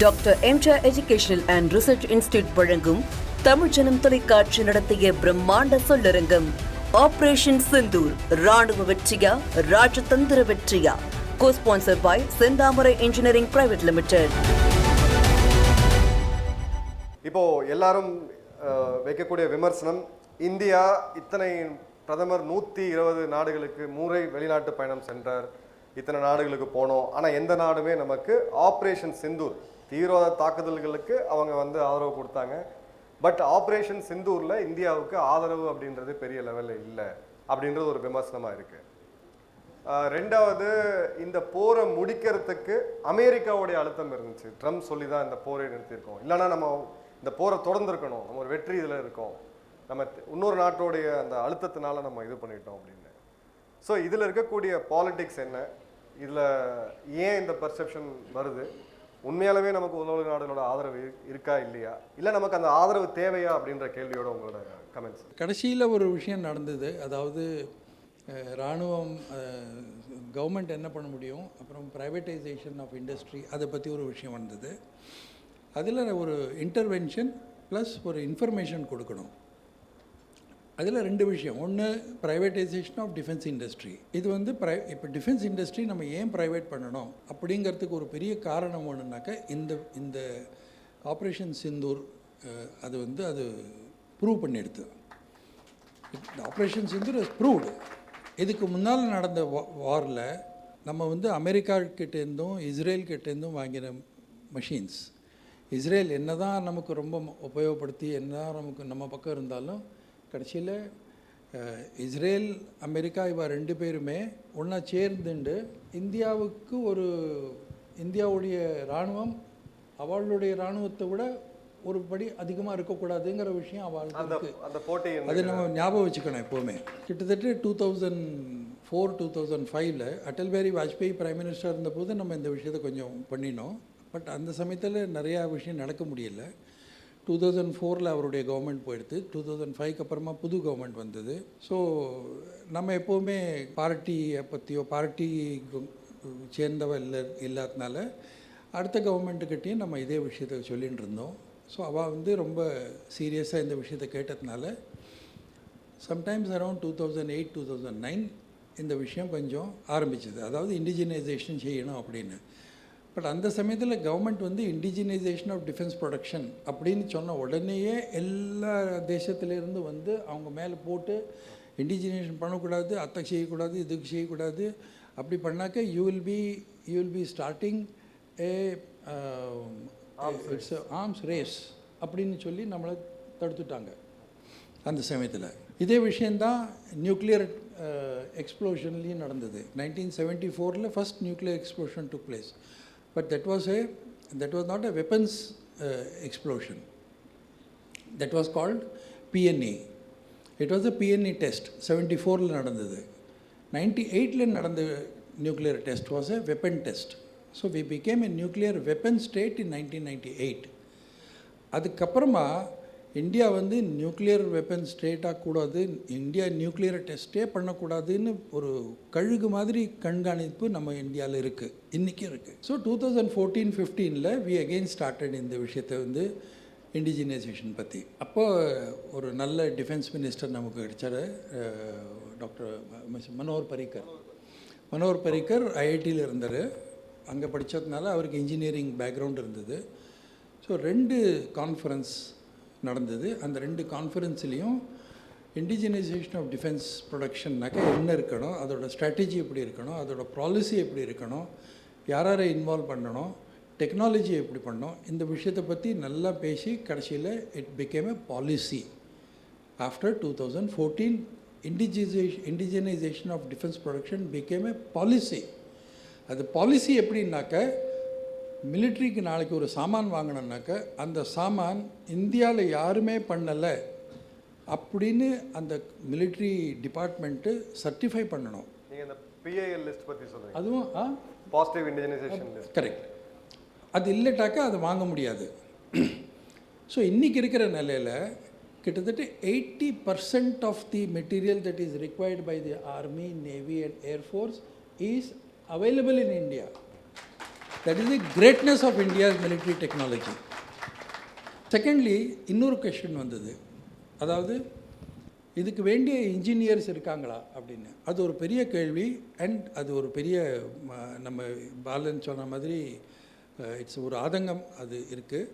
Doctor MGR educational and research institute வழங்கும் தமிழ் ஜனம் தொலைக்காட்சி நடத்திய பிரம்மாண்ட சொல்லரங்கம் ஆபரேஷன் சிந்தூர் ராணுவ வெற்றியா ராஜதந்திர வெற்றியா? Cosponsor by by Senthamarai engineering private limited இப்போ எல்லாரும் வைக்கக்கூடிய விமர்சனம் இந்தியா இத்தனை பிரதமர் நூற்றி இருபது நாடுகளுக்கு மூரை வெளிநாட்டு பயணம் சென்றார். இத்தனை நாடுகளுக்கு போனோம். ஆனால் எந்த நாடுமே நமக்கு ஆப்ரேஷன் சிந்தூர் தீவிரவாத தாக்குதல்களுக்கு அவங்க வந்து ஆதரவு கொடுத்தாங்க. பட் ஆப்ரேஷன் சிந்தூரில் இந்தியாவுக்கு ஆதரவு அப்படின்றது பெரிய லெவலில் இல்லை அப்படின்றது ஒரு விமர்சனமாக இருக்குது ரெண்டாவது இந்த போரை முடிக்கிறதுக்கு அமெரிக்காவுடைய அழுத்தம் இருந்துச்சு. ட்ரம்ப் சொல்லி தான் இந்த போரை நிறுத்தியிருக்கோம். இல்லைன்னா நம்ம இந்த போரை தொடர்ந்துருக்கணும். நம்ம ஒரு வெற்றி இதில் இருக்கோம். நம்ம இன்னொரு நாட்டோடைய அந்த அழுத்தத்தினால நம்ம இது பண்ணிட்டோம் அப்படின்னு. ஸோ இதில் இருக்கக்கூடிய பாலிட்டிக்ஸ் என்ன? இதில் ஏன் இந்த பர்செப்ஷன் வருது? உண்மையாலுமே நமக்கு உலக நாடுகளோட ஆதரவு இருக்கா இல்லையா? இல்லை நமக்கு அந்த ஆதரவு தேவையா அப்படின்ற கேள்வியோட உங்களோட கமெண்ட்ஸ் கடைசியில் ஒரு விஷயம் நடந்தது. அதாவது இராணுவம் கவர்மெண்ட் என்ன பண்ண முடியும்? அப்புறம் ப்ரைவேட்டைசேஷன் ஆஃப் இண்டஸ்ட்ரி அதை பற்றி ஒரு விஷயம் வந்தது. அதில் ஒரு இன்டர்வென்ஷன் ப்ளஸ் ஒரு இன்ஃபர்மேஷன் கொடுக்கணும். அதில் ரெண்டு விஷயம். ஒன்று ப்ரைவேட்டைசேஷன் ஆஃப் டிஃபென்ஸ் இண்டஸ்ட்ரி இது வந்து ப்ரை இப்போ டிஃபென்ஸ் இண்டஸ்ட்ரி நம்ம ஏன் ப்ரைவேட் பண்ணணும்? அப்படிங்கிறதுக்கு ஒரு பெரிய காரணம் ஒன்றுனாக்கா இந்த இந்த ஆப்ரேஷன் சிந்தூர் அது வந்து அது ப்ரூவ் பண்ணி எடுத்து ஆப்ரேஷன் சிந்தூர் இஸ் ப்ரூவ்டு இதுக்கு முன்னால் நடந்த வாரில் நம்ம வந்து அமெரிக்கா கிட்டேருந்தும் இஸ்ரேல் கிட்டேருந்தும் வாங்கின மஷின்ஸ் இஸ்ரேல் என்ன தான் நமக்கு ரொம்ப ம- உபயோகப்படுத்தி என்ன தான் நமக்கு நம்ம பக்கம் இருந்தாலும் கடைசியில் இஸ்ரேல் அமெரிக்கா இவ ரெண்டு பேருமே ஒன்றா சேர்ந்துண்டு இந்தியாவுக்கு ஒரு இந்தியாவுடைய இராணுவம் அவளுடைய இராணுவத்தை விட ஒரு படி அதிகமாக இருக்கக்கூடாதுங்கிற விஷயம் அவளுக்கு அந்த போட்டி அது நம்ம ஞாபகம் வச்சுக்கணும் எப்போவுமே. கிட்டத்தட்ட two thousand four two thousand ஃபைவ்ல அடல் பிஹாரி வாஜ்பாய் பிரைம் மினிஸ்டர் இருந்தபோது நம்ம இந்த விஷயத்தை கொஞ்சம் பண்ணினோம். பட் அந்த சமயத்தில் நிறையா விஷயம் நடக்க முடியல. டூ தௌசண்ட் ஃபோரில் அவருடைய கவர்மெண்ட் போயிடுது டூ தௌசண்ட் ஃபைவ்க்கு அப்புறமா புது கவர்மெண்ட் வந்தது. ஸோ நம்ம எப்போவுமே பார்ட்டியை பற்றியோ பார்ட்டி சேர்ந்தவ இல்லை இல்லாதனால அடுத்த கவர்மெண்ட்டுக்கிட்டேயும் நம்ம இதே விஷயத்தை சொல்லிகிட்டு இருந்தோம் ஸோ அவள் வந்து ரொம்ப சீரியஸாக இந்த விஷயத்தை கேட்டதுனால sometimes around two thousand eight two thousand nine இந்த விஷயம் கொஞ்சம் ஆரம்பிச்சது. அதாவது இண்டிஜினைசேஷன் செய்யணும் அப்படின்னு. பட் அந்த சமயத்தில் கவர்மெண்ட் வந்து இண்டிஜினைசேஷன் ஆஃப் டிஃபென்ஸ் ப்ரொடக்ஷன் அப்படின்னு சொன்ன உடனேயே எல்லா தேசத்துலேருந்து வந்து அவங்க மேலே போட்டு இண்டிஜினேஷன் பண்ணக்கூடாது அத்தை செய்யக்கூடாது இதுக்கு செய்யக்கூடாது அப்படி பண்ணாக்க you will be you will be starting a it's arms race அப்படின்னு சொல்லி நம்மளை தடுத்துட்டாங்க அந்த சமயத்தில். இதே விஷயந்தான் நியூக்ளியர் எக்ஸ்ப்ளோஷன்லேயும் நடந்தது. நைன்டீன் செவன்ட்டி ஃபோரில் first nuclear explosion took place but that was a that was not a weapons explosion that was called PNE it was a PNE test seventy ஃபோரில் நடந்தது. நைன்டி எயிட்டில் நடந்த nuclear test was a weapon test so we became a nuclear weapon state in nineteen ninety eight அதுக்கப்புறமா India வந்து nuclear weapon ஸ்டேட்டாக கூடாது India nuclear டெஸ்ட்டே பண்ணக்கூடாதுன்னு ஒரு கழுகு மாதிரி கண்காணிப்பு நம்ம இந்தியாவில் இருக்குது இன்றைக்கும் இருக்குது ஸோ டூ தௌசண்ட் ஃபோர்டீன் ஃபிஃப்டீனில் வி அகெயின் ஸ்டார்டட் இந்த விஷயத்தை வந்து இண்டிஜினைசேஷன் பற்றி அப்போ ஒரு நல்ல டிஃபென்ஸ் மினிஸ்டர் நமக்கு கிடைச்சார் டாக்டர் மனோகர் பரிக்கர். மனோகர் பரிக்கர் ஐஐடியில் இருந்தார். அங்கே படித்ததுனால அவருக்கு இன்ஜினியரிங் பேக்ரவுண்ட் இருந்தது. ஸோ ரெண்டு கான்ஃபரன்ஸ் நடந்தது. அந்த ரெண்டு கான்ஃபரன்ஸ்லேயும் இண்டிஜினைசேஷன் ஆஃப் டிஃபென்ஸ் ப்ரொடக்ஷன்னாக்கா என்ன இருக்கணும் அதோடய ஸ்ட்ராட்டஜி எப்படி இருக்கணும் அதோடய பாலிசி எப்படி இருக்கணும் யார் யாரை இன்வால்வ் பண்ணணும் டெக்னாலஜி எப்படி பண்ணணும் இந்த விஷயத்தை பற்றி நல்லா பேசி கடைசியில் it became a policy after two thousand fourteen indigenisation indigenisation of defence production became a policy அது பாலிசி எப்படின்னாக்க மிலிட்ரிக்கு நாளைக்கு ஒரு சாமான் வாங்கினோன்னாக்க அந்த சாமான் இந்தியாவில் யாருமே பண்ணலை அப்படின்னு அந்த மிலிட்ரி டிபார்ட்மெண்ட்டு சர்டிஃபை பண்ணணும். நீங்க இந்த பிஏஎல் லிஸ்ட் பத்தி சொல்றீங்க. அதுவும் பாசிட்டிவ் இண்டிஜினைசேஷன் லிஸ்ட் கரெக்ட் அது இல்லட்டாக்கா அதை வாங்க முடியாது. ஸோ இன்றைக்கி இருக்கிற நிலையில் கிட்டத்தட்ட eighty percent of the material that is required by the army navy and air force is available in India that is the greatness of India's military technology secondly இன்னொரு question வந்தது. அதாவது இதுக்கு வேண்டிய இன்ஜினியர்ஸ் இருக்காங்களா அப்படின்னு. அது ஒரு பெரிய கேள்வி அண்ட் அது ஒரு பெரிய நம்ம பாலன் சொன்ன மாதிரி இட்ஸ் ஒரு ஆதங்கம் அது இருக்குது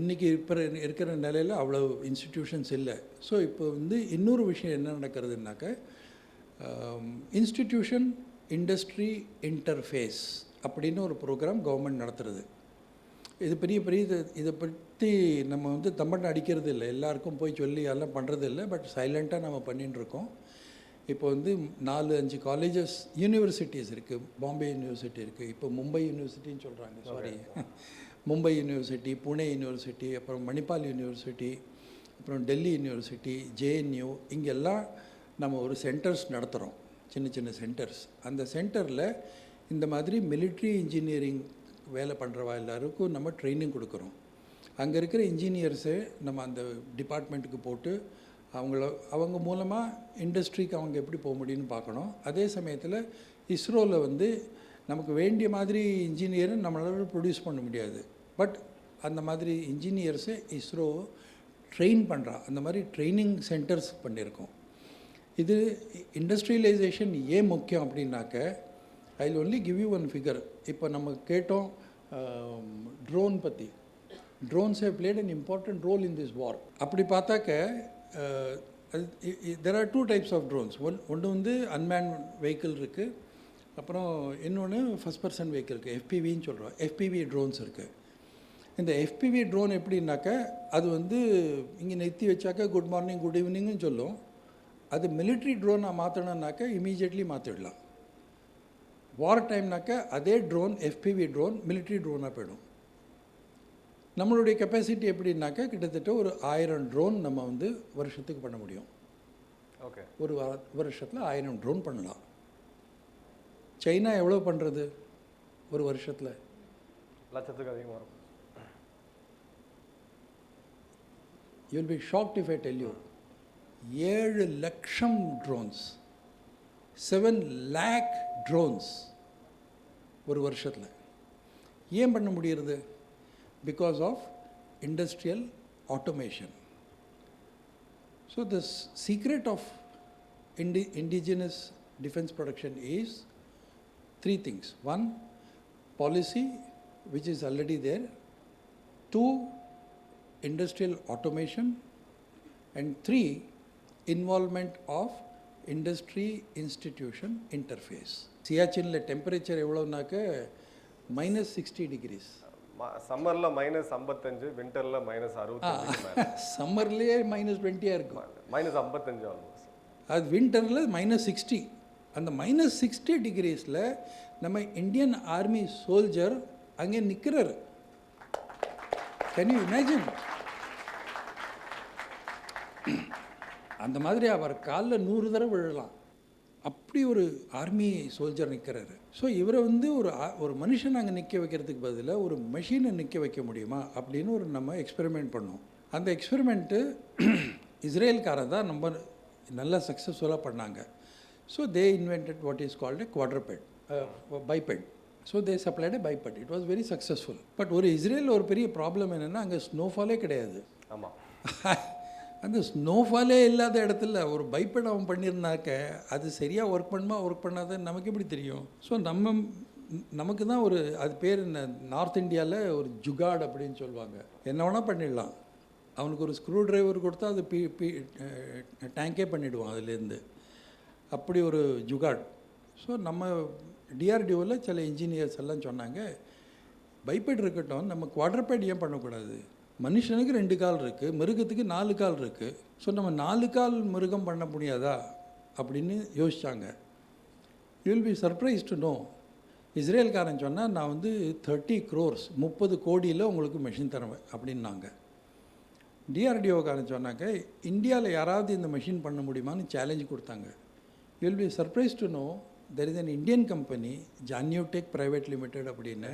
இன்றைக்கி இப்போ இருக்கிற நிலையில் அவ்வளோ இன்ஸ்டிடியூஷன்ஸ் இல்லை. ஸோ இப்போ வந்து இன்னொரு விஷயம் என்ன நடக்கிறதுனாக்க இன்ஸ்டிடியூஷன் இண்டஸ்ட்ரி இன்டர்ஃபேஸ் அப்படின்னு ஒரு ப்ரோக்ராம் கவர்மெண்ட் நடத்துறது. இது பெரிய பெரிய இது இதை பற்றி நம்ம வந்து தம்பட்டை அடிக்கிறது இல்லை. எல்லாருக்கும் போய் சொல்லி எல்லாம் பண்ணுறது இல்லை. பட் சைலண்ட்டாக நம்ம பண்ணிட்டு இருக்கோம். இப்போ வந்து நாலு அஞ்சு காலேஜஸ் யூனிவர்சிட்டிஸ் இருக்குது பாம்பே யூனிவர்சிட்டி இருக்குது இப்போ மும்பை யூனிவர்சிட்டின்னு சொல்கிறாங்க sorry Mumbai university Pune university அப்புறம் மணிப்பால் யூனிவர்சிட்டி அப்புறம் டெல்லி யூனிவர்சிட்டி ஜேஎன்யூ இங்கெல்லாம் நம்ம ஒரு சென்டர்ஸ் நடத்துகிறோம் சின்ன சின்ன சென்டர்ஸ் அந்த சென்டரில் இந்த மாதிரி மிலிட்ரி இன்ஜினியரிங் வேலை பண்ணுறவா எல்லாருக்கும் நம்ம ட்ரைனிங் கொடுக்குறோம். அங்கே இருக்கிற இன்ஜினியர்ஸை நம்ம அந்த டிபார்ட்மெண்ட்டுக்கு போட்டு அவங்கள அவங்க மூலமாக இண்டஸ்ட்ரிக்கு அவங்க எப்படி போக முடியும்னு பார்க்கணும். அதே சமயத்தில் இஸ்ரோவில் வந்து நமக்கு வேண்டிய மாதிரி இன்ஜினியரை நம்மளால் ப்ரொடியூஸ் பண்ண முடியாது. பட் அந்த மாதிரி இன்ஜினியர்ஸை இஸ்ரோ ட்ரெயின் பண்ணுறா அந்த மாதிரி ட்ரைனிங் சென்டர்ஸ் பண்ணியிருக்கோம். இது இண்டஸ்ட்ரியலைசேஷன் ஏன் முக்கியம் அப்படின்னாக்க I only give you one figure இப்போ நம்ம கேட்டோம் ட்ரோன் பற்றி drones have played an important role in this war அப்படி பார்த்தாக்க there are two types of drones one ஒன்று வந்து அன்மேன் வெஹிக்கிள் இருக்குது அப்புறம் இன்னொன்று ஃபஸ்ட் பர்சன் வெஹிக்கிள் இருக்குது எஃபிவின்னு சொல்கிறோம் எஃபிவி ட்ரோன்ஸ் இருக்குது இந்த எஃபிவி ட்ரோன் எப்படின்னாக்க அது வந்து இங்கே நெத்தி வச்சாக்க குட் மார்னிங் குட் ஈவினிங்னு சொல்லும். அது மிலிட்ரி ட்ரோனாக மாற்றணுன்னாக்க இமீடியட்லி மாற்றிடலாம் வார் டைம்னாக்க அதே ட்ரோன் எஃபிவி ட்ரோன் மிலிட்ரி ட்ரோனாக போயிடும். நம்மளுடைய கெப்பாசிட்டி எப்படின்னாக்கா கிட்டத்தட்ட ஒரு ஆயிரம் ட்ரோன் நம்ம வந்து வருஷத்துக்கு பண்ண முடியும். ஓகே ஒரு வருஷத்தில் ஆயிரம் ட்ரோன் பண்ணலாம். சைனா எவ்வளோ பண்ணுறது ஒரு வருஷத்தில்? லட்சத்துக்கு அதிகமாக இருக்கும். You will be shocked if I tell you ஏழு லட்சம் ட்ரோன்ஸ் செவன் லேக் ட்ரோன்ஸ் ஒரு வருஷத்தில் ஏன் பண்ண முடியறது because of industrial automation so the secret of indi indigenous defense production is three things. One, policy, which is already there. Two, industrial automation. And three, involvement of industry institution interface. சியாச்சினில் temperature எவ்வளோனாக்க minus sixty degrees சம்மரில் minus ஐம்பத்தஞ்சு வின்டரில் minus அறுபத்தஞ்சு சம்மர்லேயே minus டுவெண்ட்டியாக இருக்கும். Minus ஐம்பத்தஞ்சு almost அது வின்டரில் மைனஸ் சிக்ஸ்டி அந்த மைனஸ் சிக்ஸ்டி டிகிரிஸில் நம்ம இந்தியன் ஆர்மி சோல்ஜர் அங்கே நிற்கிறாரு கேன் யூ இமேஜின் அந்த மாதிரி அவர் காலில் நூறு தடவை விழலாம். அப்படி ஒரு ஆர்மி சோல்ஜர் நிற்கிறாரு ஸோ இவரை வந்து ஒரு ஒரு மனுஷன் அங்கே நிற்க வைக்கிறதுக்கு பதிலாக ஒரு மெஷினை நிற்க வைக்க முடியுமா? அப்படின்னு ஒரு நம்ம எக்ஸ்பெரிமெண்ட் பண்ணோம். அந்த எக்ஸ்பெரிமெண்ட்டு இஸ்ரேல்காரன் தான் நம்ம நல்லா சக்ஸஸ்ஃபுல்லாக பண்ணாங்க. So they invented what is called quadruped biped so they supplied biped it was very successful but ஒரு இஸ்ரேலில் ஒரு பெரிய ப்ராப்ளம் என்னென்னா அங்கே ஸ்னோஃபாலே கிடையாது. ஆமாம் அந்த ஸ்னோஃபாலே இல்லாத இடத்துல ஒரு பைப்பட் அவன் பண்ணியிருந்தாக்க அது சரியாக ஒர்க் பண்ணுமா ஒர்க் பண்ணாதான் நமக்கு எப்படி தெரியும்? ஸோ நம்ம நமக்கு தான் ஒரு அது பேர் என்ன? நார்த் இந்தியாவில் ஒரு ஜுகாட் அப்படின்னு சொல்லுவாங்க. என்ன வேணால் பண்ணிடலாம். அவனுக்கு ஒரு ஸ்க்ரூ டிரைவர் கொடுத்தா அது பி பி டேங்கே பண்ணிவிடுவான் அதுலேருந்து. அப்படி ஒரு ஜுகாட் ஸோ நம்ம டிஆர்டிஓவில் சில இன்ஜினியர்ஸ் எல்லாம் சொன்னாங்க பைப்பெட் இருக்கட்டும் நம்ம குவாட்ரபேட் ஏன் பண்ணக்கூடாது? மனுஷனுக்கு ரெண்டு கால் இருக்குது மிருகத்துக்கு நாலு கால் இருக்குது ஸோ நம்ம நாலு கால் மிருகம் பண்ண முடியாதா? அப்படின்னு யோசித்தாங்க you will be surprise to know இஸ்ரேல்காரன் சொன்னால் நான் வந்து தேர்ட்டி க்ரோர்ஸ் முப்பது கோடியில் உங்களுக்கு மிஷின் தருவேன் அப்படின்னாங்க. டிஆர்டிஓக்காரன் சொன்னாங்க இந்தியாவில் யாராவது இந்த மெஷின் பண்ண முடியுமான்னு சேலஞ்ச் கொடுத்தாங்க. You will be surprise to know there is an Indian company ஜான்யூடெக் private limited அப்படின்னு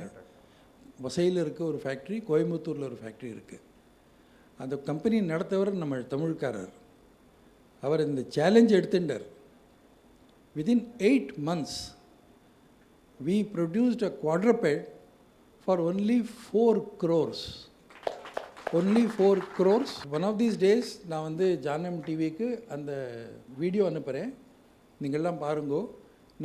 வசையில் இருக்க ஒரு ஃபேக்ட்ரி கோயம்புத்தூரில் ஒரு ஃபேக்ட்ரி இருக்குது அந்த கம்பெனி நடத்தவர் நம்ம தமிழ்காரர். அவர் இந்த சேலஞ்ச் எடுத்துட்டார். Within eight months we produced a quadruped for only four crores only four crores one of these days நான் வந்து ஜானம் டிவிக்கு அந்த வீடியோ அனுப்புகிறேன் நீங்கள்லாம் பாருங்கோ.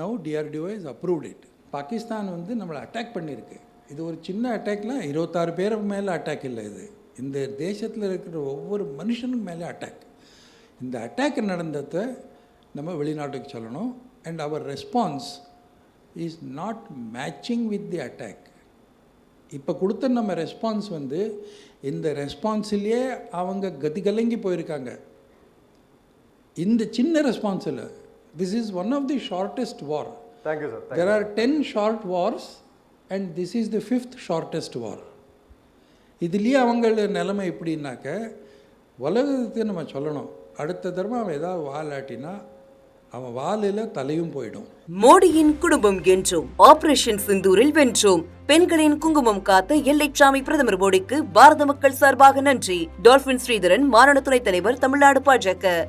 Now DRDO is approved it Pakistan வந்து நம்மளை அட்டாக் பண்ணியிருக்கு. இது ஒரு சின்ன அட்டாக்லாம் இருபத்தாறு பேர் மேலே அட்டாக் இல்லை இது. இந்த தேசத்தில் இருக்கிற ஒவ்வொரு மனுஷனுக்கு மேலே அட்டாக் இந்த அட்டாக் நடந்ததை நம்ம வெளிநாட்டுக்கு சொல்லணும். And our response is not matching with the attack இப்போ கொடுத்த நம்ம ரெஸ்பான்ஸ் வந்து இந்த ரெஸ்பான்ஸ்லேயே அவங்க கதி கலங்கி போயிருக்காங்க. இந்த சின்ன ரெஸ்பான்ஸ் இல்லை this is one of the shortest war thank you sir there are ten short wars and this is the fifth shortest war இதுலேயே அவங்கள நிலைமை எப்படின்னாக்க உலகத்தை நம்ம சொல்லணும். அடுத்த தடவை அவன் ஏதாவது வாலாட்டினா அவன் வாலில் தலையும் போயிடும். மோடியின் குடும்பம் என்றும் ஆபரேஷன் சிந்தூரில் வென்றோம் பெண்களின் குங்குமம் காத்த எல்லைச்சாமி பிரதமர் மோடிக்கு பாரத மக்கள் சார்பாக நன்றி. டால்பின் ஸ்ரீதரன் மாநில துணைத் தலைவர் தமிழ்நாடு பாஜக